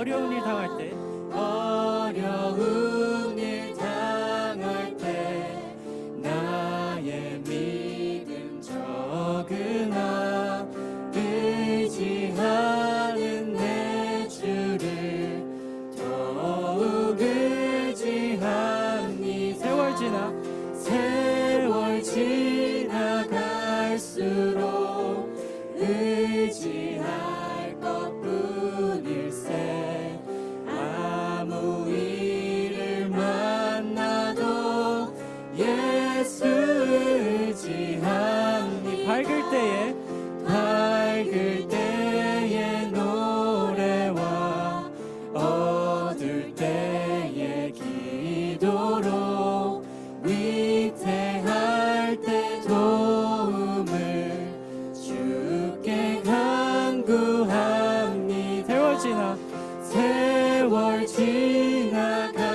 어려운 일 세월 지나가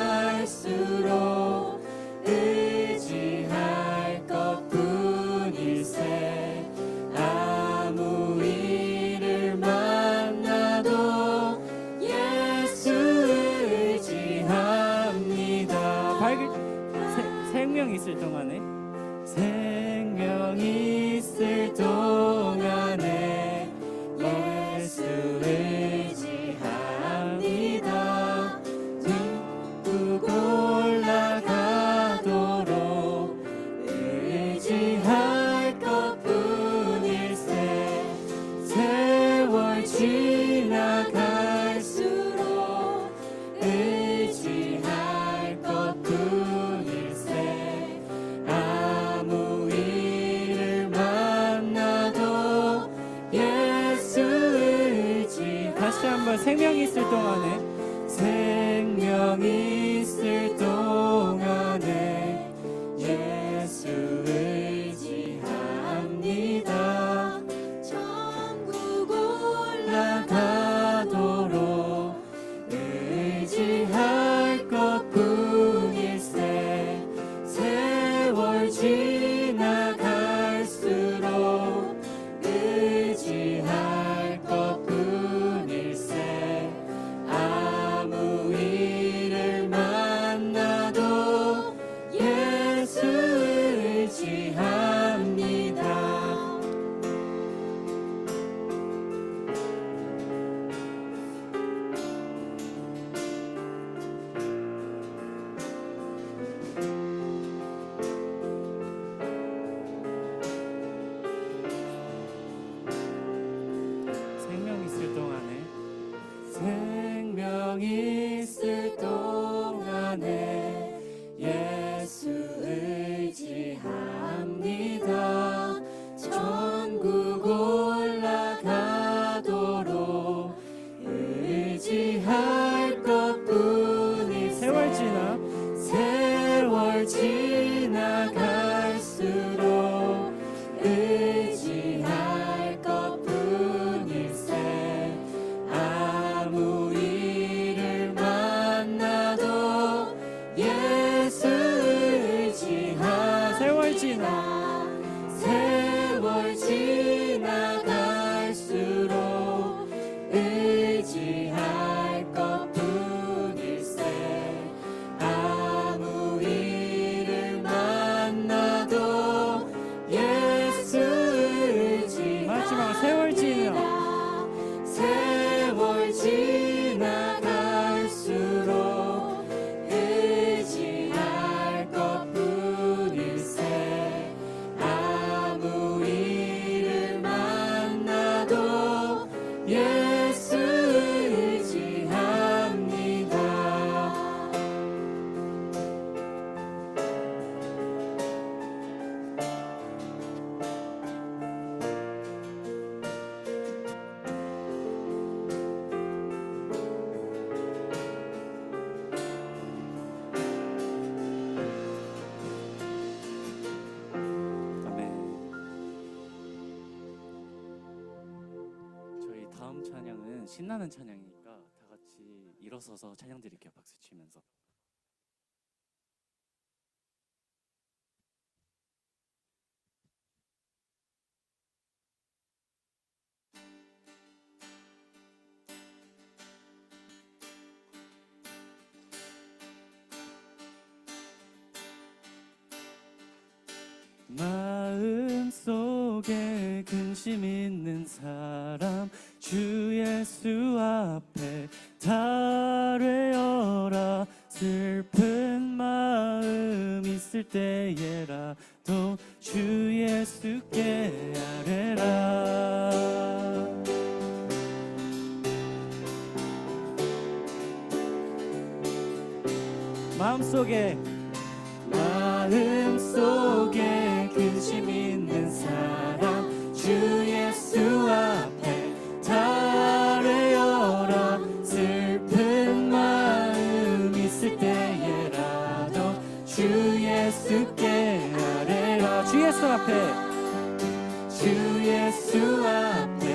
신나는 찬양이니까 다 같이 일어서서 찬양 드릴게요. 박수 치면서. 마음속에 근심 있는 사람 주 예수 앞에 다뢰어라. 슬픈 마음 있을 때에라도 주 예수께 아뢰라. 마음속에 마음속에 앞에. 주 예수 앞에.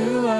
to us.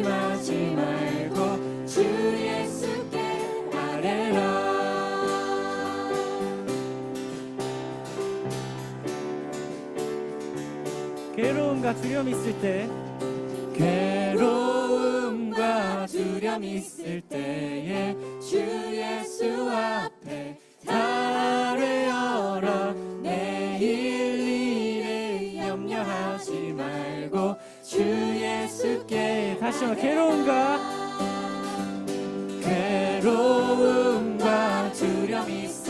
의심하지 말고 주 예수께 아뢰라. 괴로움과 두려움 있을 때 괴로움과 두려움 있을 때에 주 예수 앞에 다시 한번 괴로움과 괴로움과 두려움이 있어.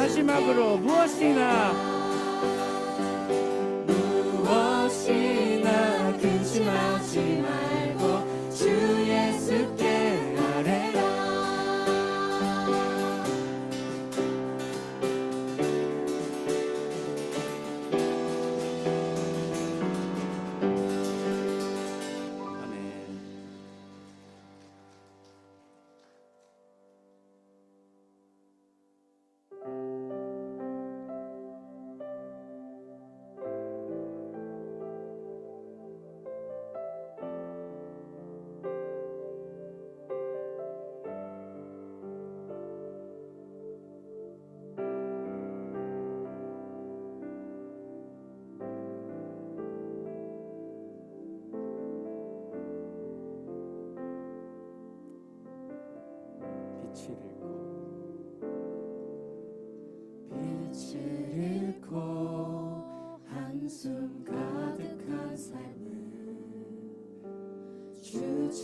마지막으로 무엇이나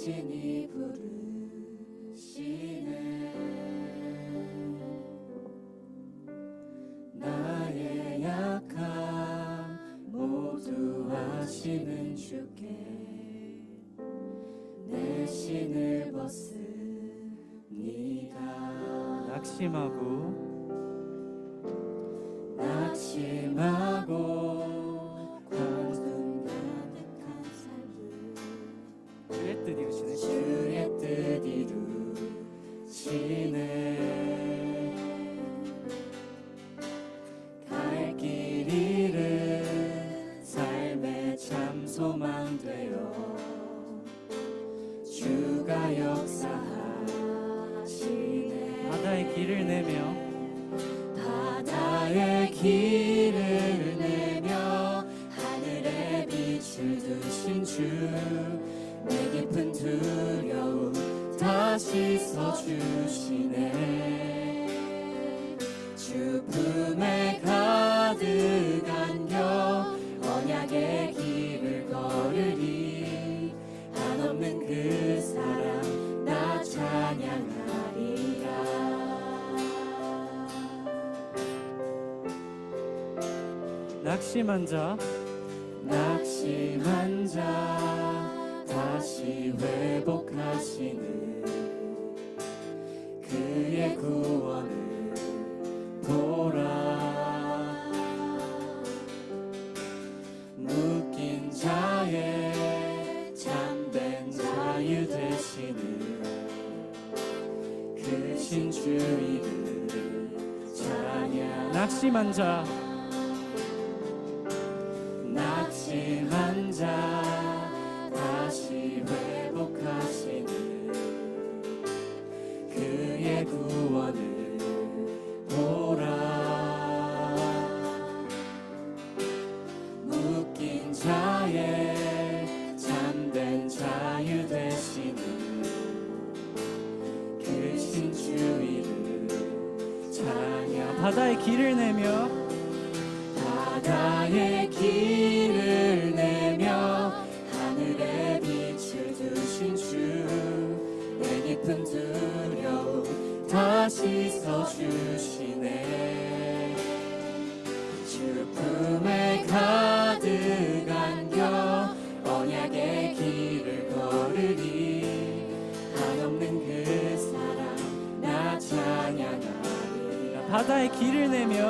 당신이 부르시네. 나의 약함 모두 아시는 주께 내 신을 벗습니다. 낙심하고 다시 써주시네. 주 품에 가득 안겨 언약의 길을 걸으리. 한없는 그 사랑 나 찬양하리라. 낙심한 자 낙심한 자 다시 회복하시는 찬양 낙심한 자 길을 내며 길을 내며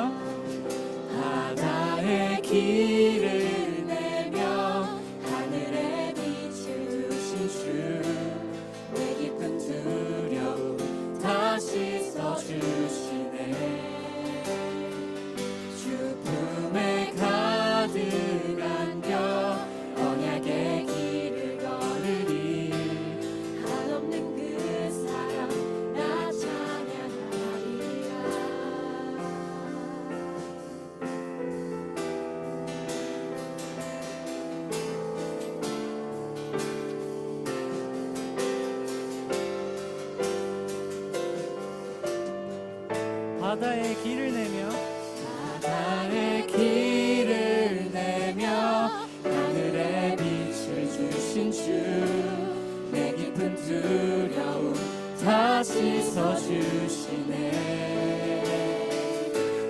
다시 써주시네.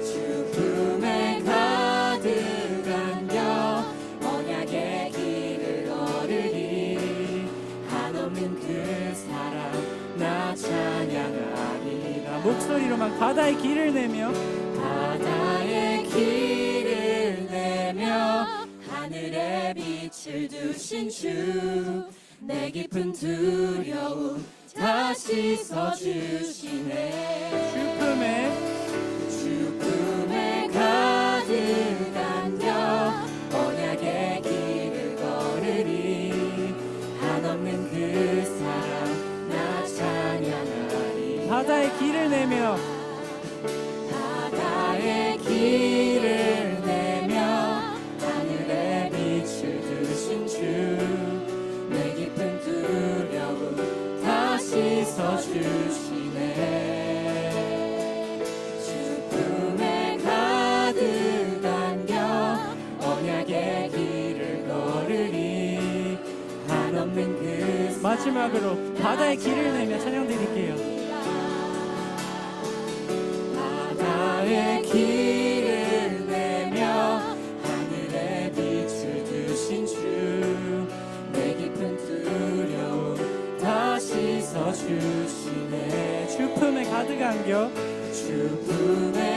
주 품에 가득 안겨 언약의 길을 걸으리. 한없는 그 사랑 나 찬양하리라 목소리로만 바다의 길을 내며. 바다의 길을 내며 하늘에 빛을 두신 주. 내 깊은 두려움 다시 써주시네. 슬픔에 주 품에 가득 안겨 언약의 길을 걸으리. 한없는 그 사랑 나 찬양하리. 바다의 길을 내며 주시네 그 마지막으로 바다의 길을 내며 찬양 드릴게요. 주시네 주 품에